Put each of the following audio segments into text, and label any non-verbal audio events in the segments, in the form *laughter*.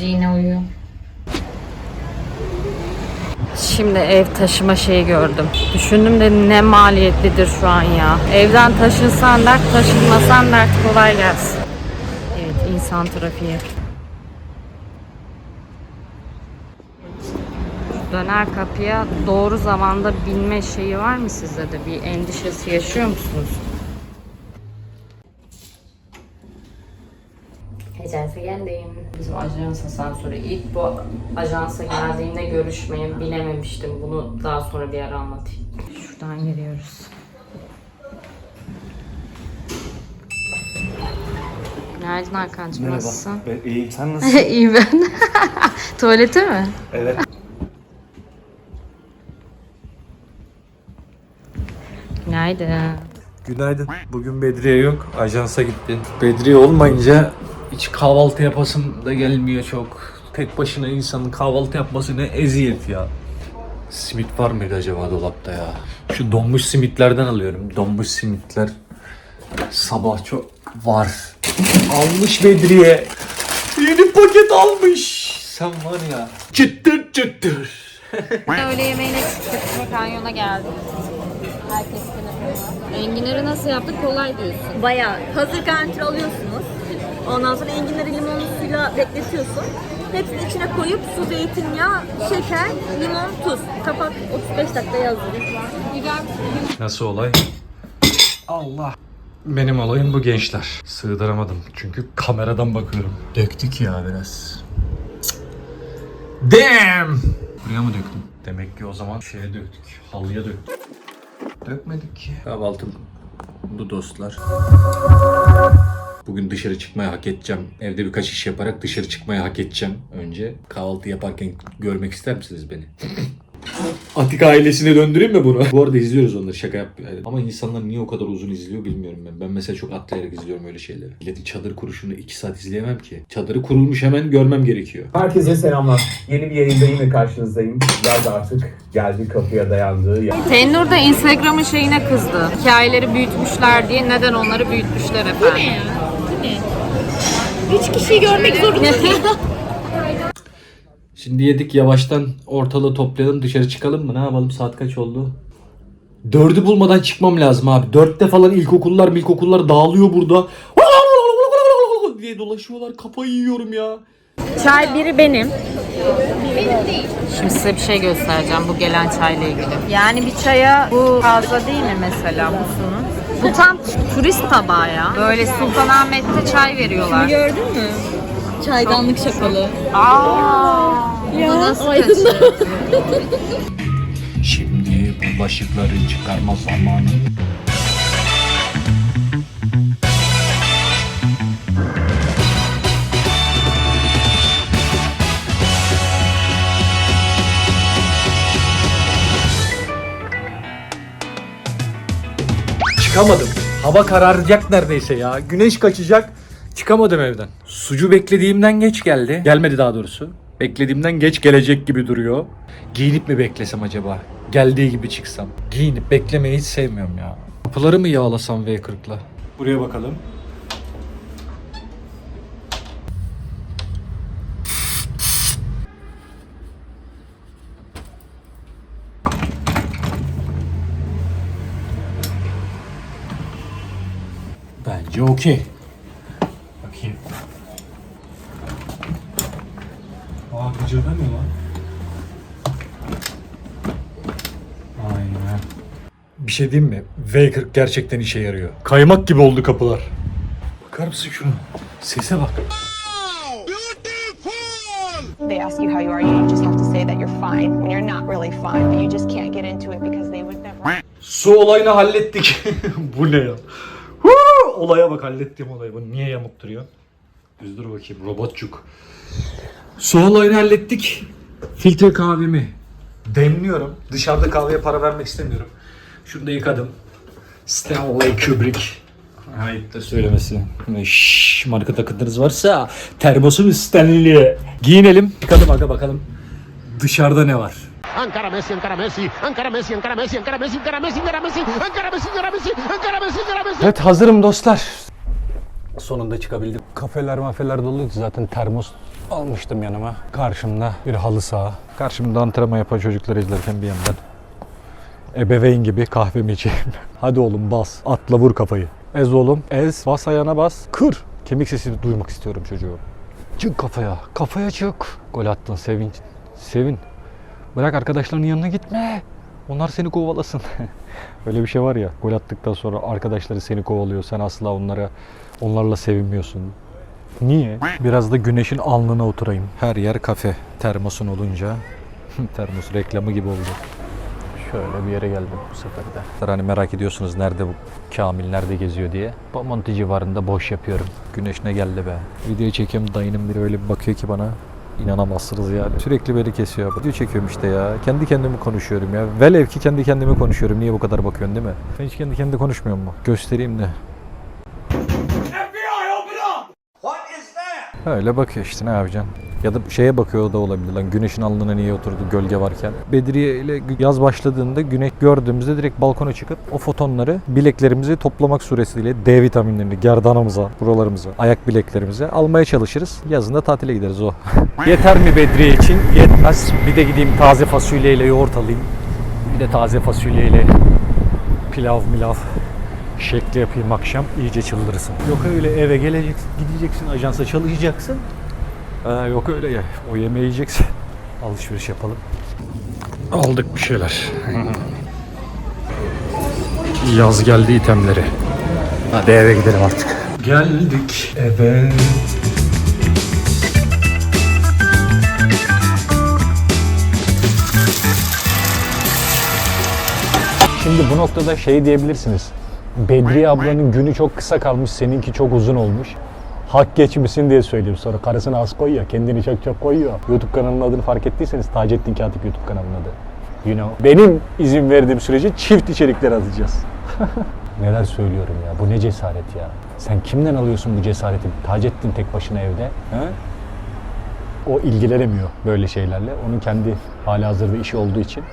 Yine uyuyor. Şimdi ev taşıma şeyi gördüm. Düşündüm de ne maliyetlidir şu an ya. Evden taşınsan dert, taşınmasan dert kolay gelsin. Evet insan trafiği. Döner kapıya doğru zamanda binme şeyi var mı sizde de? Bir endişesi yaşıyor musunuz? Ajansa geldim. Bizim ajans asansörü. İlk bu ajansa geldiğimde görüşmeyi bilememiştim. Bunu daha sonra bir ara anlatayım. Şuradan giriyoruz. Günaydın Hakan'cığım nasılsın? Ben iyiyim. Sen *laughs* nasılsın? İyi ben. *laughs* Tuvalete mi? evet. Günaydın. Günaydın. Bugün Bedriye yok. Ajansa gitti. Bedriye olmayınca hiç kahvaltı yapasım da gelmiyor çok. Tek başına insanın kahvaltı yapması ne eziyet ya. Simit var mıydı acaba dolapta ya? Şu donmuş simitlerden alıyorum. Donmuş simitler sabah çok var. Almış Bedriye. Yeni paket almış. Sen var ya. Çıttır çıttır. Öğle yemeğine çıktık kanyona geldik. Herkes Enginleri nasıl yaptık? Kolay diyorsun. Bayağı hazır garnitür alıyorsunuz. Ondan sonra enginleri limonlu suyla bekletiyorsun. Hepsini içine koyup su, zeytinyağı, şeker, limon, tuz. Kapak 35 dakikaya hazır. Nasıl olay? Allah. Benim olayım bu gençler. Sığdıramadım çünkü kameradan bakıyorum. Döktük ya biraz. Damn! Buraya mı döktüm? Demek ki o zaman şeye döktük. Halıya döktük. Dökmedik ki. Kahvaltım bu dostlar. Bugün dışarı çıkmayı hak edeceğim. Evde birkaç iş yaparak dışarı çıkmayı hak edeceğim. Önce kahvaltı yaparken görmek ister misiniz beni? *laughs* Atik ailesine döndüreyim mi bunu? Bu arada izliyoruz onları şaka yap. yani. Ama insanlar niye o kadar uzun izliyor bilmiyorum ben. Ben mesela çok atlayarak izliyorum öyle şeyleri. Milletin çadır kuruşunu 2 saat izleyemem ki. Çadırı kurulmuş hemen görmem gerekiyor. Herkese selamlar. Yeni bir yayında yine karşınızdayım. Sizler de artık geldi kapıya dayandığı yer. Tenur da Instagram'ın şeyine kızdı. Hikayeleri büyütmüşler diye neden onları büyütmüşler efendim. Üç kişiyi görmek zorunda *laughs* değil. Şimdi yedik yavaştan ortalığı toplayalım dışarı çıkalım mı? Ne yapalım saat kaç oldu? Dördü bulmadan çıkmam lazım abi. Dörtte falan ilkokullar ilkokullar dağılıyor burada. *laughs* diye dolaşıyorlar. Kafayı yiyorum ya. Çay biri benim. Şimdi size bir şey göstereceğim bu gelen çayla ilgili. Yani bir çaya bu fazla değil mi mesela bu sunum? Bu tam turist tabağı ya. Böyle Sultanahmet'te çay veriyorlar. Gördün mü? Çaydanlık şakalı. Aa, bu nasıl? Şimdi bulaşıkları çıkarma zamanı. Çıkamadım. Hava kararacak neredeyse ya. Güneş kaçacak. Çıkamadım evden. Sucu beklediğimden geç geldi. Gelmedi daha doğrusu. Beklediğimden geç gelecek gibi duruyor. Giyinip mi beklesem acaba? Geldiği gibi çıksam. Giyinip beklemeyi hiç sevmiyorum ya. Kapıları mı yağlasam V40'la? Buraya bakalım. Bence okey. Bakayım. Aa gıcırdamıyor lan. Aynen. Bir şey diyeyim mi? V40 gerçekten işe yarıyor. Kaymak gibi oldu kapılar. Bakar mısın şunu? Sese bak. They ask you how you are, you just have to say that you're fine when you're not really fine, but you just can't get into it because they would never. Su olayını hallettik. *laughs* Bu ne ya? Olaya bak hallettiğim olayı. Bu niye yamuk duruyor? Düz dur bakayım robotçuk. Su olayını hallettik. Filtre kahvemi demliyorum. Dışarıda kahveye para vermek istemiyorum. Şunu da yıkadım. Stanley Kubrick. Ayıp da söylemesi. Şşş, marka takıntınız varsa termosum Stanley. Giyinelim. Yıkadım aga bakalım. Dışarıda ne var? Ankara Messi, Ankara Messi, Ankara Messi, Ankara Messi, Ankara Messi, Ankara Messi, Ankara Messi, Ankara Messi, Ankara Messi, Ankara Messi, Ankara Messi. Evet hazırım dostlar. Sonunda çıkabildim. Kafeler mafeler doluydu zaten termos almıştım yanıma. Karşımda bir halı saha. Karşımda antrenman yapan çocukları izlerken bir yandan ebeveyn gibi kahvemi içeyim. Hadi oğlum bas. Atla vur kafayı. Ez oğlum. Ez. Bas ayağına bas. Kır. Kemik sesini duymak istiyorum çocuğu. Çık kafaya. Kafaya çık. Gol attın. Sevin. Sevin. Bırak arkadaşlarının yanına gitme. Onlar seni kovalasın. *laughs* Öyle bir şey var ya. Gol attıktan sonra arkadaşları seni kovalıyor. Sen asla onlara onlarla sevinmiyorsun. Niye? Biraz da güneşin alnına oturayım. Her yer kafe. Termosun olunca. *laughs* Termos reklamı gibi oldu. Şöyle bir yere geldim bu sefer de. Hani merak ediyorsunuz nerede bu Kamil nerede geziyor diye. Bomonti civarında boş yapıyorum. Güneş ne geldi be. Video çekiyorum dayının biri öyle bir bakıyor ki bana. İnanamazsınız yani. Sürekli beni kesiyor. Video çekiyorum işte ya. Kendi kendime konuşuyorum ya. Velev ki kendi kendime konuşuyorum. Niye bu kadar bakıyorsun değil mi? Sen hiç kendi kendine konuşmuyor mu? Göstereyim de. Öyle bakıyor işte ne yapacaksın? Ya da şeye bakıyor da olabilir lan güneşin alnına niye oturdu gölge varken. Bedriye ile yaz başladığında güneş gördüğümüzde direkt balkona çıkıp o fotonları bileklerimizi toplamak suretiyle D vitaminlerini gerdanımıza, buralarımıza, ayak bileklerimize almaya çalışırız. Yazında tatile gideriz o. *laughs* Yeter mi Bedriye için? Yetmez. Bir de gideyim taze fasulyeyle yoğurt alayım. Bir de taze fasulyeyle pilav milav şekli yapayım akşam iyice çıldırırsın. Yok öyle eve geleceksin, gideceksin, ajansa çalışacaksın. Ha, yok öyle ya. O yemeği yiyeceksin. Alışveriş yapalım. Aldık bir şeyler. Yaz geldi itemleri. Hadi eve gidelim artık. Geldik eve. Şimdi bu noktada şey diyebilirsiniz. Bedriye ablanın günü çok kısa kalmış, seninki çok uzun olmuş. Hak geçmişsin diye söylüyorum. Sonra karısına az koyuyor, kendini çok çok koyuyor. YouTube kanalının adını fark ettiyseniz Taceddin Katip YouTube kanalının adı. You know. Benim izin verdiğim sürece çift içerikler atacağız. *laughs* Neler söylüyorum ya, bu ne cesaret ya. Sen kimden alıyorsun bu cesareti? Taceddin tek başına evde. He? O ilgilenemiyor böyle şeylerle. Onun kendi hali hazırda işi olduğu için.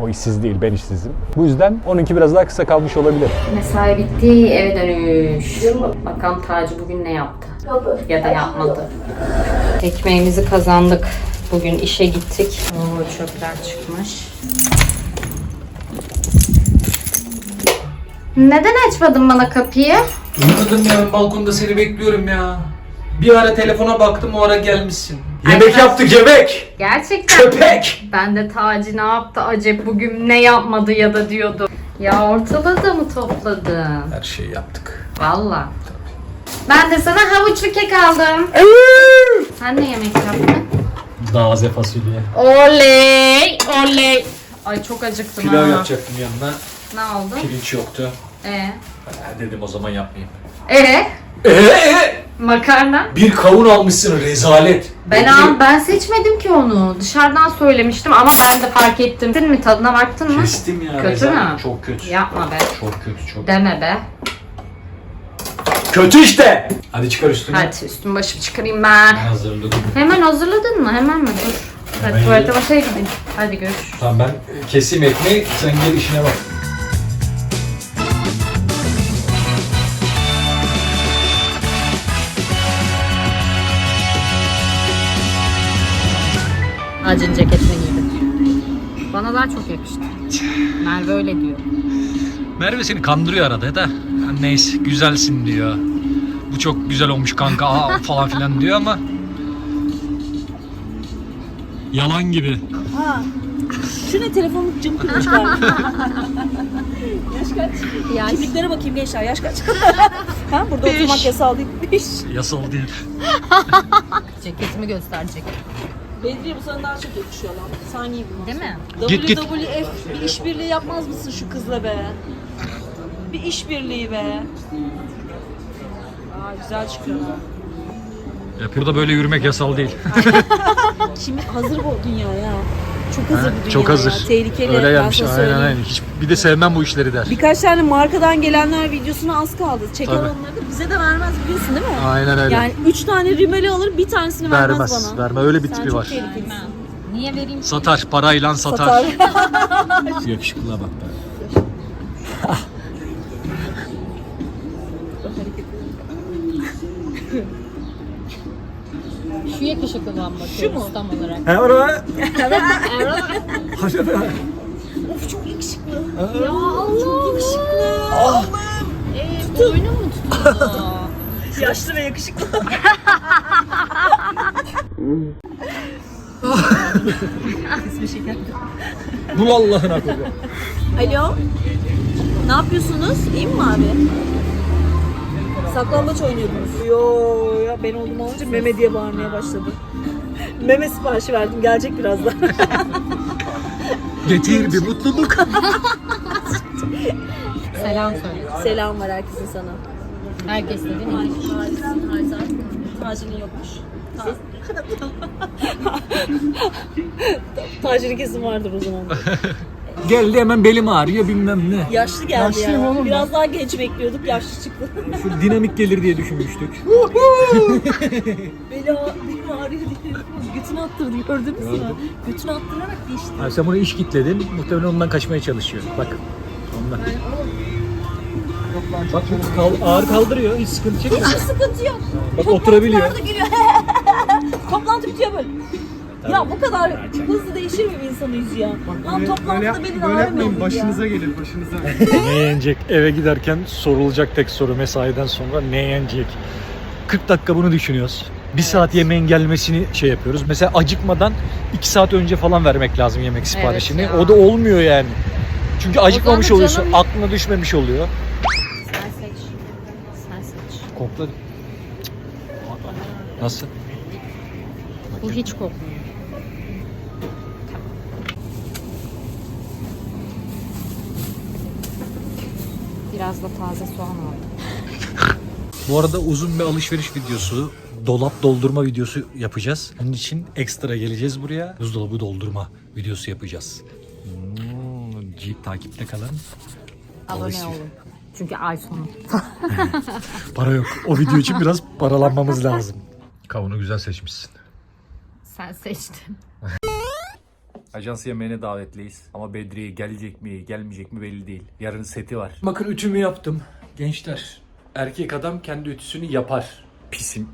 O işsiz değil, ben işsizim. Bu yüzden onunki biraz daha kısa kalmış olabilir. Mesai bitti, eve dönüş. Bakalım Taci bugün ne yaptı? Ya da yapmadı. Ekmeğimizi kazandık. Bugün işe gittik. Oo, çöpler çıkmış. Neden açmadın bana kapıyı? Duymadım ya ben balkonda seni bekliyorum ya. Bir ara telefona baktım o ara gelmişsin. Yemek yaptık yemek. Gerçekten Köpek. Ben de Taci ne yaptı acep bugün ne yapmadı ya da diyordu. Ya ortalığı da mı topladın? Her şeyi yaptık. Valla. Ben de sana havuçlu kek aldım. Sen ne yemek yaptın? Taze fasulye. Oley! Oley! Ay çok acıktım Pilav ha. yapacaktım yanına. Ne oldu? Pirinç yoktu. Ee? Ha, dedim o zaman yapmayayım. Ee? Eee? Makarna? Bir kavun almışsın rezalet. Ben al, ben seçmedim ki onu. Dışarıdan söylemiştim ama ben de fark ettim. Gittin mi tadına baktın mı? Kestim ya. Kötü rezalet. mü? Çok kötü. Yapma be. Çok kötü çok. Deme be. Kötü işte. Hadi çıkar üstüne. Hadi üstümü başımı çıkarayım ben. Ben hazırladım. Hemen hazırladın mı? Hemen mi? Dur. Hadi Hemen tuvalete masaya gidin. Hadi görüşürüz. Tamam ben keseyim ekmeği sen gel işine bak. Acın ceketini giydim. Bana daha çok yakıştı. Merve öyle diyor. Merve seni kandırıyor arada da. Ya Neyse güzelsin diyor. Bu çok güzel olmuş kanka aa, falan filan diyor ama yalan gibi. Şu ne telefonun cım kırmış galiba. yaş kaç? Yaş. Kimliklere bakayım gençler yaş kaç? *laughs* ha, burada oturmak yasal değilmiş. Yasal değil. Ceketimi gösterecek. Bedriye bu sana daha çok yakışıyor lan. Sen giy bunu. Değil mi? Git, git. WWF bir işbirliği yapmaz mısın şu kızla be? Bir işbirliği be. Aa güzel çıkıyor ha. Ya burada böyle yürümek yasal değil. *laughs* Şimdi hazır bu dünya ya. Çok hazır bu dünya Çok hazır. ya. Tehlikeli. Öyle gelmiş. Aynen söyleyeyim. aynen. Hiç, bir de sevmem bu işleri der. Birkaç tane markadan gelenler videosuna az kaldı. Çeker Tabii. onları da bize de vermez biliyorsun değil mi? Aynen öyle. Yani üç tane rimeli alır bir tanesini vermez, Vermez, bana. verme. Öyle bir Sen tipi çok var. tehlikelisin. Niye vereyim? Satar. Parayla satar. Satar. Yakışıklığa bak yakışıklıdan bakıyoruz tam olarak. Ha oraya. Ya Allah. Çok yakışıklı. Ee, boynum mu *laughs* tutuyor? Yaşlı ve yakışıklı. *laughs* Bul Allah'ına koyuyor. Alo. Ne yapıyorsunuz? İyi mi abi? Saklambaç oynuyordunuz. Yo ya ben oldum olunca meme diye bağırmaya başladı. Meme siparişi verdim. Gelecek birazdan. *laughs* Getir bir mutluluk. *laughs* Selam söyle. Selam var herkesin sana. Herkes de değil mi? Tacinin yokmuş. *laughs* Tacinin kesin vardır o zaman. Geldi hemen belim ağrıyor bilmem ne. Yaşlı geldi Yaşlıyım ya. oğlum Biraz daha genç bekliyorduk. Yaşlı çıktı. Şu dinamik gelir diye düşünmüştük. Beli, ağ- belim ağrıyor diye. Götünü attırdı gördünüz mü? Götünü attırarak geçti. Ha, sen bunu iş kitledin. Muhtemelen ondan kaçmaya çalışıyor. Bak. Ondan. Bak bu kal- ağır kaldırıyor. Hiç sıkıntı çekmiyor. Hiç sıkıntı yok. Bak oturabiliyor. Toplantılarda gülüyor. *laughs* Toplantı bitiyor böyle. Ya bu kadar hızlı değişir mi bir insan yüzü ya? Lan toplantıda belin ağrımıyor mu ya? gelir başınıza. *laughs* ne yenecek? Eve giderken sorulacak tek soru mesaiden sonra ne yenecek? 40 dakika bunu düşünüyoruz. Bir saat yemeğin gelmesini şey yapıyoruz. Mesela acıkmadan 2 saat önce falan vermek lazım yemek siparişini. ya. o da olmuyor yani. Çünkü acıkmamış oluyorsun. canım- Aklına düşmemiş oluyor. Sen seç. Sen seç. Kokla. Nasıl? Bu hiç kokmuyor. Biraz da taze soğan aldım. Bu arada uzun bir alışveriş videosu, dolap doldurma videosu yapacağız. Bunun için ekstra geleceğiz buraya. Buzdolabı doldurma videosu yapacağız. Hmm, Jeep takipte kalın. Abone Alışveriş. olun. Çünkü ay sonu. *laughs* Para yok. O video için biraz paralanmamız lazım. Kavunu güzel seçmişsin. Sen seçtin. Ajans yemeğine davetliyiz. Ama Bedriye gelecek mi, gelmeyecek mi belli değil. Yarın seti var. Bakın ütümü yaptım. Gençler, erkek adam kendi ütüsünü yapar. Pisim.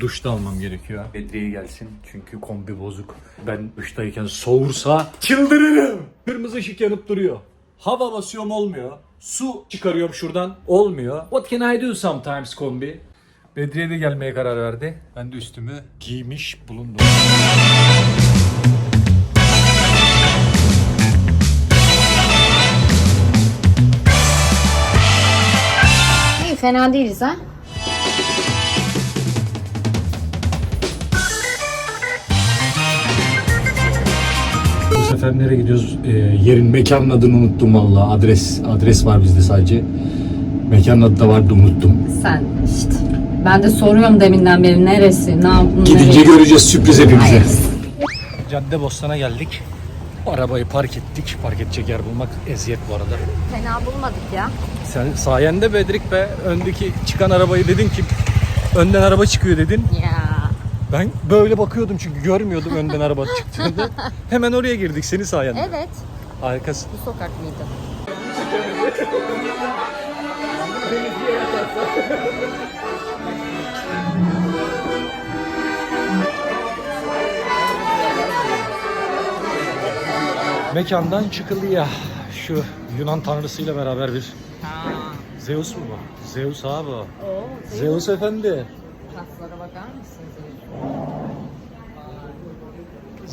Duşta almam gerekiyor. Bedriye gelsin çünkü kombi bozuk. Ben duştayken soğursa çıldırırım. Kırmızı ışık yanıp duruyor. Hava basıyorum olmuyor. Su çıkarıyorum şuradan olmuyor. What can I do sometimes kombi? Bedriye de gelmeye karar verdi. Ben de üstümü giymiş bulundum. İyi fena değiliz ha. Bu sefer nereye gidiyoruz? Ee, yerin mekanın adını unuttum valla. Adres adres var bizde sadece. Mekanın adı da vardı unuttum. Sen işte. Ben de soruyorum deminden beri neresi, ne yaptın, Gidince göreceğiz sürpriz hepimize. Hayır. Cadde Bostan'a geldik. Arabayı park ettik. Park edecek yer bulmak eziyet bu arada. Fena bulmadık ya. Sen sayende Bedrik be öndeki çıkan arabayı dedin ki önden araba çıkıyor dedin. Ya. Ben böyle bakıyordum çünkü görmüyordum önden araba çıktığını. *laughs* Hemen oraya girdik seni sayende. Evet. Harikasın. Bu sokak mıydı? Mekandan çıkılıyor. Şu Yunan tanrısıyla beraber bir Zeus mu bu? Zeus abi. o. Zeus efendi. Kaslara bakar mısınız?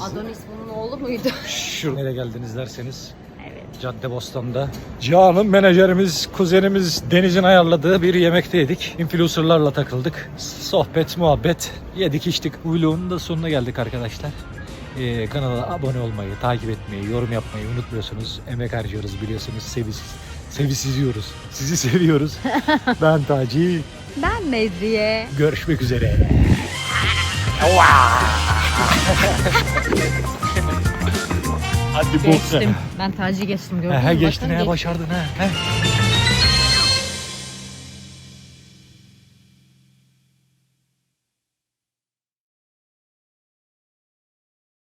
Adonis bunun oğlu muydu? Şu nereye geldiniz derseniz evet. Cadde Bostan'da. Cihan'ın menajerimiz, kuzenimiz Deniz'in ayarladığı bir yemekte yedik. Influencerlarla takıldık. Sohbet, muhabbet. Yedik içtik. Vlogun da sonuna geldik arkadaşlar. Ee, kanala abone olmayı, takip etmeyi, yorum yapmayı unutmuyorsunuz. Emek harcıyoruz biliyorsunuz. Sevisiz. Sevisiz yiyoruz. Sizi seviyoruz. *laughs* ben Taci. Ben Medriye. Görüşmek üzere. *laughs* Hadi bu. Geçtim. Ben Taci geçtim gördün mü? He, geçtin Bakın he başardın he. he.